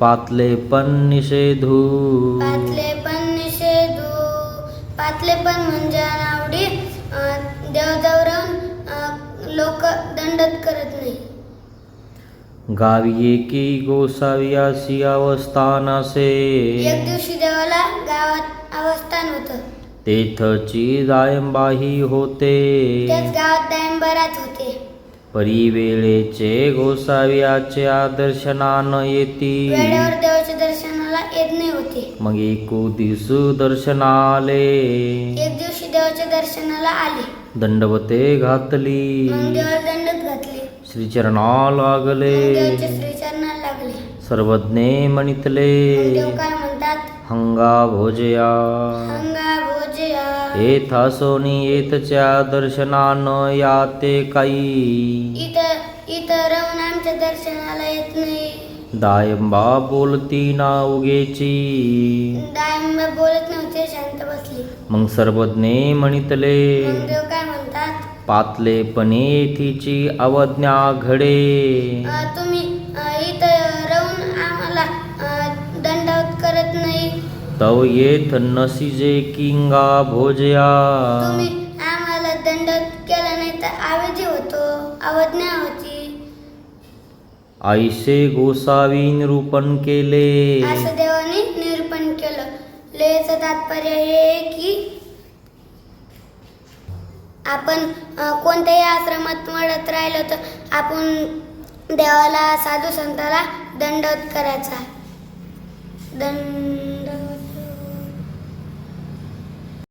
पातले पण निषेधू. पातले पण निषेधू. पातले पण म्हणजे अनावडी देवजवळ राहून लोक दंडत करत नाही. गावी एकी गोसावी अशी अवस्थान असे. एक दिवशी देवाला गावात अवस्थान होतं. तेथची जायंबाही होते. त्याच गावात दायंबरात होते. परी वेळेचे गोसाव्याचे दर्शनान येती. वेळेवर देवाच्या दर्शनाला येत नाही होते. मग एकू दिसू दर्शनाले. एक दिवशी देवाच्या दर्शनाला आले. दंडवते घातली. मग देवाला दंडत घातले. श्रीचरणा मग लागले देवाच्या श्रीचरणाला लागले. सर्वज्ञे म्हणितले. मग देव काय म्हणतात हंगा भोजया. अंगा भोजया येथा सोनी येतच्या दर्शनान याते काही. आमच्या दर्शनाला येत नाही. दायंबा बोलती ना उगेची. डाळिंब बोलत नव्हते शांत बसले. मग सर्वज्ञे म्हणितले मग देव काय म्हणतात? पातले पणे येथीची अवज्ञा घडे. अं, तुम्ही अं, इथं राहून आम्हाला अं, तव येथ नसिजे किंगा भोजया। तुम्ही आम्हाला दंडवत केला नाही तर आवेजी होतो अवज्ञा होती. ऐसे गोसावी निरूपण केले। असं देवाने निरूपण केलं. लेचं तात्पर्य हे की आपण कोणत्याही आश्रमात मडत राहिलो तर आपण देवाला साधू संताला दंडवत करायचा. दंड